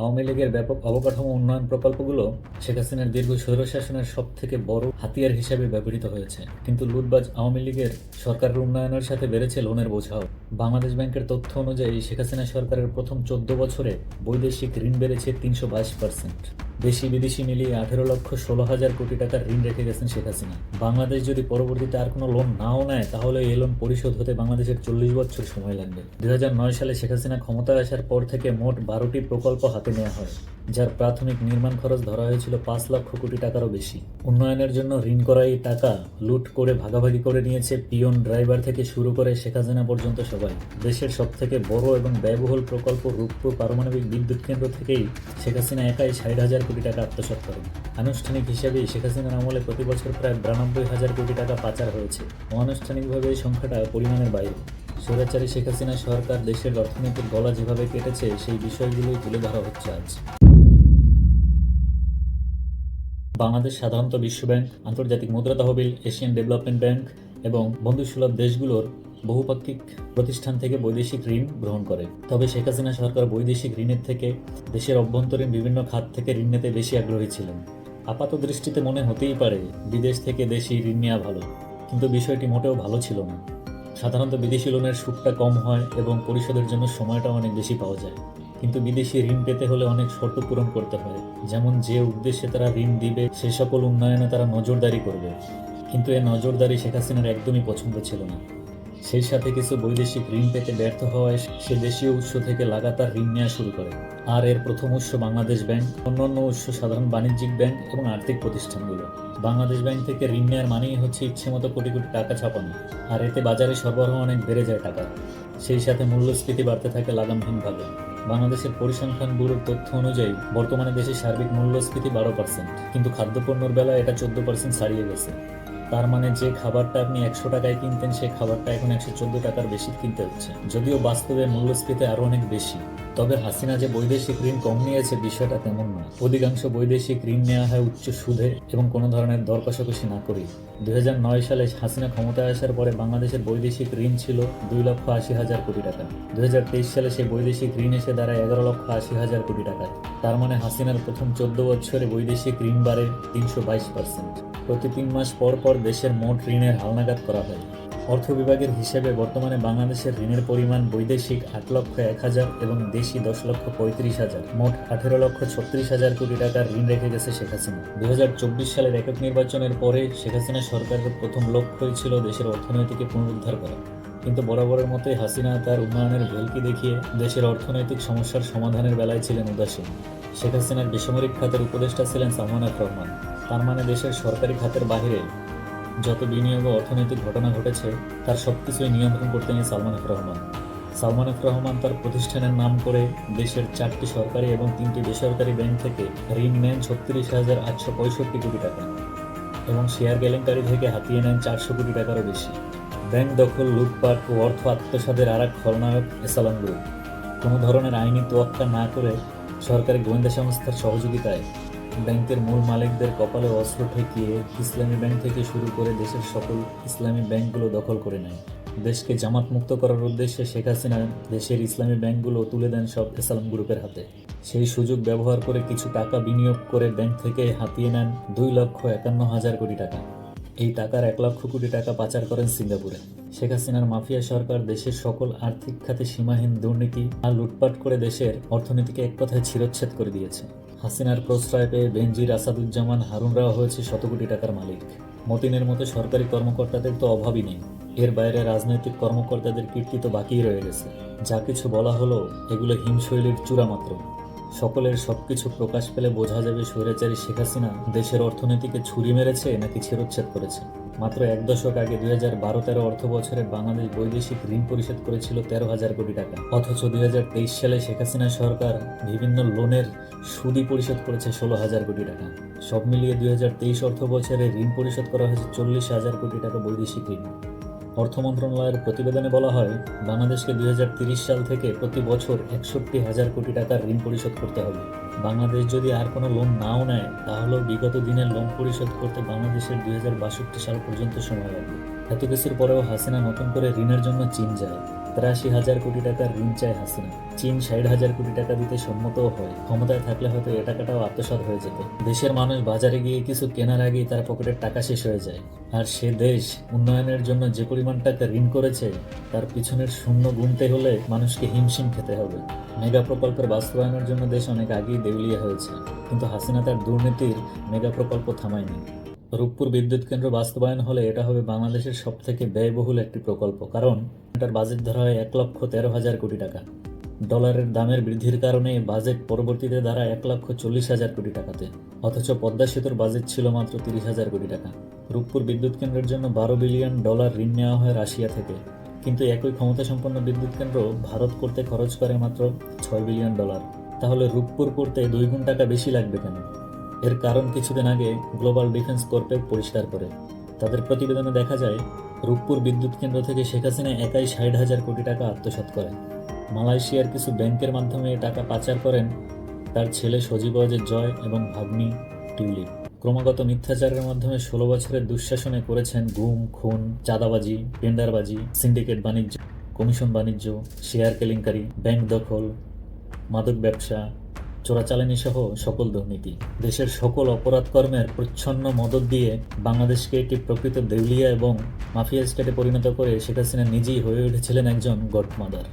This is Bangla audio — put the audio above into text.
আওয়ামী লীগের ব্যাপক অবকাঠামো উন্নয়ন প্রকল্পগুলো শেখ হাসিনার দীর্ঘ স্বৈরশাসনের সব থেকে বড় হাতিয়ার হিসেবে ব্যবহৃত হয়েছে। কিন্তু লুটবাজ আওয়ামী লীগের সরকারের উন্নয়নের সাথে বেড়েছে লোনের বোঝাও। বাংলাদেশ ব্যাংকের তথ্য অনুযায়ী শেখ হাসিনা সরকারের প্রথম চোদ্দ বছরে বৈদেশিক ঋণ বেড়েছে তিনশো বাইশ পার্সেন্ট। দেশি বিদেশি মিলিয়ে আঠেরো লক্ষ ষোলো হাজার কোটি টাকার ঋণ রেখে গেছেন শেখ হাসিনা। বাংলাদেশ যদি পরবর্তীতে আর কোনো লোন নাও নেয়, তাহলে এই লোন পরিশোধ হতে বাংলাদেশের চল্লিশ বছর সময় লাগবে। দু হাজার নয় সালে শেখ হাসিনা ক্ষমতায় আসার পর থেকে মোট বারোটি প্রকল্প হাতে নেওয়া হয়, যার প্রাথমিক নির্মাণ খরচ ধরা হয়েছিল পাঁচ লক্ষ কোটি টাকারও বেশি। উন্নয়নের জন্য ঋণ করা এই টাকা লুট করে ভাগাভাগি করে নিয়েছে পিয়ন ড্রাইভার থেকে শুরু করে শেখ হাসিনা পর্যন্ত সবাই। দেশের সব থেকে বড় এবং ব্যয়বহুল প্রকল্প রূপপুর পারমাণবিক বিদ্যুৎ কেন্দ্র থেকেই শেখ হাসিনা একাই ষাট হাজার কোটি টাকা আত্মসাৎ করেন। আনুষ্ঠানিক হিসেবে শেখ হাসিনার আমলে প্রতি বছর প্রায় বিরানব্বই হাজার কোটি টাকা পাচার হয়েছে। অনানুষ্ঠানিকভাবে এই সংখ্যাটা পরিমাণের বাইরে। স্বৈরাচারী শেখ হাসিনা সরকার দেশের অর্থনীতির গলা যেভাবে কেটেছে, সেই বিষয়গুলোই তুলে ধরা হচ্ছে আজ। বাংলাদেশ সাধারণত বিশ্বব্যাংক আন্তর্জাতিক মুদ্রা তহবিল, এশিয়ান ডেভেলপমেন্ট ব্যাংক এবং বন্ধুসুলভ দেশগুলোর বহুপাক্ষিক প্রতিষ্ঠান থেকে বৈদেশিক ঋণ গ্রহণ করে। তবে শেখ হাসিনা সরকার বৈদেশিক ঋণের থেকে দেশের অভ্যন্তরীণ বিভিন্ন খাত থেকে ঋণ নিতে বেশি আগ্রহী ছিলেন। আপাত দৃষ্টিতে মনে হতেই পারে, বিদেশ থেকে দেশি ঋণ নেওয়া ভালো, কিন্তু বিষয়টি মোটেও ভালো ছিল না। সাধারণত বিদেশি লোনের সুদটা কম হয় এবং পরিশোধের জন্য সময়টা অনেক বেশি পাওয়া যায়। কিন্তু বিদেশি ঋণ পেতে হলে অনেক শর্ত পূরণ করতে হয়, যেমন যে উদ্দেশ্যে তারা ঋণ দিবে, সে সকল উন্নয়নে তারা নজরদারি করবে। কিন্তু এ নজরদারি শেখ হাসিনার একদমই পছন্দ ছিল না। সেই সাথে কিছু বৈদেশিক ঋণ পেতে ব্যর্থ হওয়ায় সে দেশীয় উৎস থেকে লাগাতার ঋণ নেওয়া শুরু করে। আর এর প্রথম উৎস বাংলাদেশ ব্যাংক, অন্যান্য উৎস সাধারণ বাণিজ্যিক ব্যাংক এবং আর্থিক প্রতিষ্ঠানগুলো। বাংলাদেশ ব্যাংক থেকে ঋণ নেওয়ার মানেই হচ্ছে ইচ্ছেমতো কোটি কোটি টাকা ছাপানো, আর এতে বাজারে সরবরাহ অনেক বেড়ে যায় টাকা সেই সাথে মূল্যস্ফীতি বাড়তে থাকে লাগামহীনভাবে। বাংলাদেশের পরিসংখ্যান ব্যুরোর তথ্য অনুযায়ী, বর্তমানে দেশে সার্বিক মূল্যস্ফীতি বারো পার্সেন্ট কিন্তু খাদ্যপণ্যের বেলায় এটা চোদ্দ পার্সেন্ট ছাড়িয়ে গেছে। তার মানে যে খাবারটা আপনি একশো টাকায় কিনতেন, সেই খাবারটা এখন একশো চোদ্দ টাকার বেশি কিনতে হচ্ছে। যদিও বাস্তবে মূল্যস্ফীতি আরও অনেক বেশি, তবে হাসিনা যে বৈদেশিক ঋণ কম নিয়েছে বিষয়টা তেমন না অধিকাংশ বৈদেশিক ঋণ নেওয়া হয় উচ্চ সুদে এবং কোনো ধরনের দর কষাকষি না করেই। দুই সালে হাসিনা ক্ষমতায় আসার পরে বাংলাদেশের বৈদেশিক ঋণ ছিল দুই লক্ষ আশি হাজার কোটি টাকা। দু হাজার তেইশ সালে সেই বৈদেশিক ঋণ এসে দাঁড়ায় এগারো লক্ষ আশি হাজার কোটি টাকায়। তার মানে হাসিনার প্রথম চোদ্দ বছরে বৈদেশিক ঋণ বাড়ে তিনশো বাইশ পার্সেন্ট। প্রতি তিন মাস পর পর দেশের মোট ঋণের হালনাগাদ করা হয়। অর্থ বিভাগের হিসেবে বর্তমানে বাংলাদেশের ঋণের পরিমাণ বৈদেশিক আট লক্ষ এক হাজার এবং দেশি দশ লক্ষ পঁয়ত্রিশ হাজার। মোট আঠেরো লক্ষ ছত্রিশ হাজার কোটি টাকার ঋণ রেখে গেছে শেখ হাসিনা। দুই হাজার চব্বিশ সালের একক নির্বাচনের পরে শেখ হাসিনা সরকারের প্রথম লক্ষ্যই ছিল দেশের অর্থনীতিকে পুনরুদ্ধার করা। কিন্তু বরাবরের মতোই হাসিনা তার উন্নয়নের ভেলকি দেখিয়ে দেশের অর্থনৈতিক সমস্যার সমাধানের বেলায় ছিলেন উদাসীন। শেখ হাসিনার বেসামরিক খাতের উপদেষ্টা ছিলেন সালমান রহমান। তার মানে দেশের সরকারি খাতের বাইরে যত বিনিয়োগ ও অর্থনৈতিক ঘটনা ঘটেছে, তার সব কিছুই নিয়ন্ত্রণ করতেন সালমান আফ রহমান। সালমান আফ রহমান তার প্রতিষ্ঠানের নাম করে দেশের চারটি সরকারি এবং তিনটি বেসরকারি ব্যাংক থেকে ঋণ নেন ছত্রিশ হাজার আটশো পঁয়ষট্টি কোটি টাকা এবং শেয়ার কেলেঙ্কারি থেকে হাতিয়ে নেন চারশো কোটি টাকারও বেশি। ব্যাংক দখল, লুটপাট ও অর্থ আত্মসাদের আর এক খলনায়ক এসালাম গ্রুপ। কোনো ধরনের আইনি তোয়াক্কা না করে সরকারি গোয়েন্দা সংস্থার সহযোগিতায় ব্যাংকের মূল মালিকদের কপালে অস্ত্র ঠেকিয়ে ইসলামী ব্যাংক থেকে শুরু করে দেশের সকল ইসলামী ব্যাংকগুলো দখল করে নেয়। দেশকে জামাত মুক্ত করার উদ্দেশ্যে শেখ হাসিনা দেশের ইসলামী ব্যাংকগুলো তুলে দেন সব ইসলাম গ্রুপের হাতে। সেই সুযোগ ব্যবহার করে কিছু টাকা বিনিয়োগ করে ব্যাংক থেকে হাতিয়ে নেন দুই লক্ষ একান্ন হাজার কোটি টাকা। এই টাকার এক লক্ষ কোটি টাকা পাচার করেন সিঙ্গাপুরে। শেখ হাসিনার মাফিয়া সরকার দেশের সকল আর্থিক খাতে সীমাহীন দুর্নীতি আর লুটপাট করে দেশের অর্থনীতিকে এক কথায় ছিরচ্ছেদ করে দিয়েছে। হাসিনার প্রশ্রয় পেয়ে বেনজির আসাদুজ্জামান হারুনরাও হয়েছে শত কোটি টাকার মালিক। মতিনের মতো সরকারি কর্মকর্তাদের তো অভাবই নেই। এর বাইরে রাজনৈতিক কর্মকর্তাদের কীর্তি তো বাকিই রয়ে গেছে। যা কিছু বলা হলো, এগুলো হিমশৈলীর চূড়া মাত্র। সকলের সবকিছু প্রকাশ পেলে বোঝা যাবে স্বৈরাচারী শেখ হাসিনা দেশের অর্থনীতিকে ছুরি মেরেছে নাকি ছেড়চ্ছেদ করেছে। মাত্র এক দশক আগে দুই হাজার বারো তেরো অর্থ বছরে বাংলাদেশ বৈদেশিক ঋণ পরিশোধ করেছিল তেরো হাজার কোটি টাকা। অথচ দুই হাজার তেইশ সালে শেখ হাসিনা সরকার বিভিন্ন লোনের সুদই পরিশোধ করেছে ষোলো হাজার কোটি টাকা। সব মিলিয়ে দুই হাজার তেইশ অর্থ বছরে ঋণ পরিশোধ করা হয়েছে চল্লিশ হাজার কোটি টাকা বৈদেশিক ঋণ। অর্থ মন্ত্রণালয়ের প্রতিবেদনে বলা হয়, বাংলাদেশকে দুই সাল থেকে প্রতি বছর একষট্টি হাজার কোটি টাকার ঋণ পরিশোধ করতে হবে। বাংলাদেশ যদি আর কোনো লোন নাও নেয়, তাহলেও বিগত দিনের লোন পরিশোধ করতে বাংলাদেশের দুই হাজার বাষট্টি সাল পর্যন্ত সময় লাগবে। এত কিছুর পরেও হাসিনা নতুন করে ঋণের জন্য চীন যায়। তেরাশি হাজার কোটি টাকার ঋণ চায় হাসিনা। চীন ষাট হাজার কোটি টাকা দিতে সম্মতও হয়। ক্ষমতায় থাকলে হয়তো এ টাকাটাও আত্মসাৎ হয়ে যেত। দেশের মানুষ বাজারে গিয়ে কিছু কেনার আগেই তার পকেটের টাকা শেষ হয়ে যায়। আর সে দেশ উন্নয়নের জন্য যে পরিমাণ টাকা ঋণ করেছে, তার পিছনের শূন্য গুনতে হলে মানুষকে হিমশিম খেতে হবে। মেগা প্রকল্পের বাস্তবায়নের জন্য দেশ অনেক আগেই দেউলিয়া হয়েছে। কিন্তু হাসিনা তার দুর্নীতির মেগা প্রকল্প থামায়নি। রূপপুর বিদ্যুৎ কেন্দ্র বাস্তবায়ন হলে এটা হবে বাংলাদেশের সব থেকে ব্যয়বহুল একটি প্রকল্প, কারণ এটার বাজেট ধরা হয় এক লক্ষ তেরো হাজার কোটি টাকা। ডলারের দামের বৃদ্ধির কারণে বাজেট পরবর্তীতে দাঁড়ায় এক লক্ষ চল্লিশ হাজার কোটি টাকাতে, অথচ পদ্মা সেতুর বাজেট ছিল মাত্র তিরিশ হাজার কোটি টাকা। রূপপুর বিদ্যুৎ কেন্দ্রের জন্য বারো বিলিয়ন ডলার ঋণ নেওয়া হয় রাশিয়া থেকে, কিন্তু একই ক্ষমতা সম্পন্ন বিদ্যুৎ কেন্দ্র ভারত করতে খরচ করে মাত্র ছয় বিলিয়ন ডলার। তাহলে রূপপুর করতে দুই গুণ টাকা বেশি লাগবে কেন? এর কারণ কিছুদিন আগে গ্লোবাল ডিফেন্স কর্পে পরিষ্কার করে। তাদের প্রতিবেদনে দেখা যায়, রূপপুর বিদ্যুৎ কেন্দ্র থেকে শেখ হাসিনা একাই ষাট হাজার কোটি টাকা আত্মসাৎ করেন। মালয়েশিয়ার কিছু ব্যাংকের মাধ্যমে টাকা পাচার করেন তার ছেলে সজীব ওয়াজেদ জয় এবং ভাগ্নি টিউলিপ। ক্রমাগত মিথ্যাচারের মাধ্যমে ষোলো বছরের দুঃশাসনে করেছেন গুম, খুন, চাঁদাবাজি, টেন্ডারবাজি, সিন্ডিকেট বাণিজ্য, কমিশন বাণিজ্য, শেয়ার কেলেঙ্কারি, ব্যাংক দখল, মাদক ব্যবসা চোরাচালানি সহ সকল দুর্নীতি। দেশের সকল অপরাধ কর্মের প্রচ্ছন্ন মদত দিয়ে বাংলাদেশকে একটি প্রকৃত দেউলিয়া এবং মাফিয়া স্টেটে পরিণত করে শেখ হাসিনা নিজেই হয়ে উঠেছিলেন একজন গডমাদার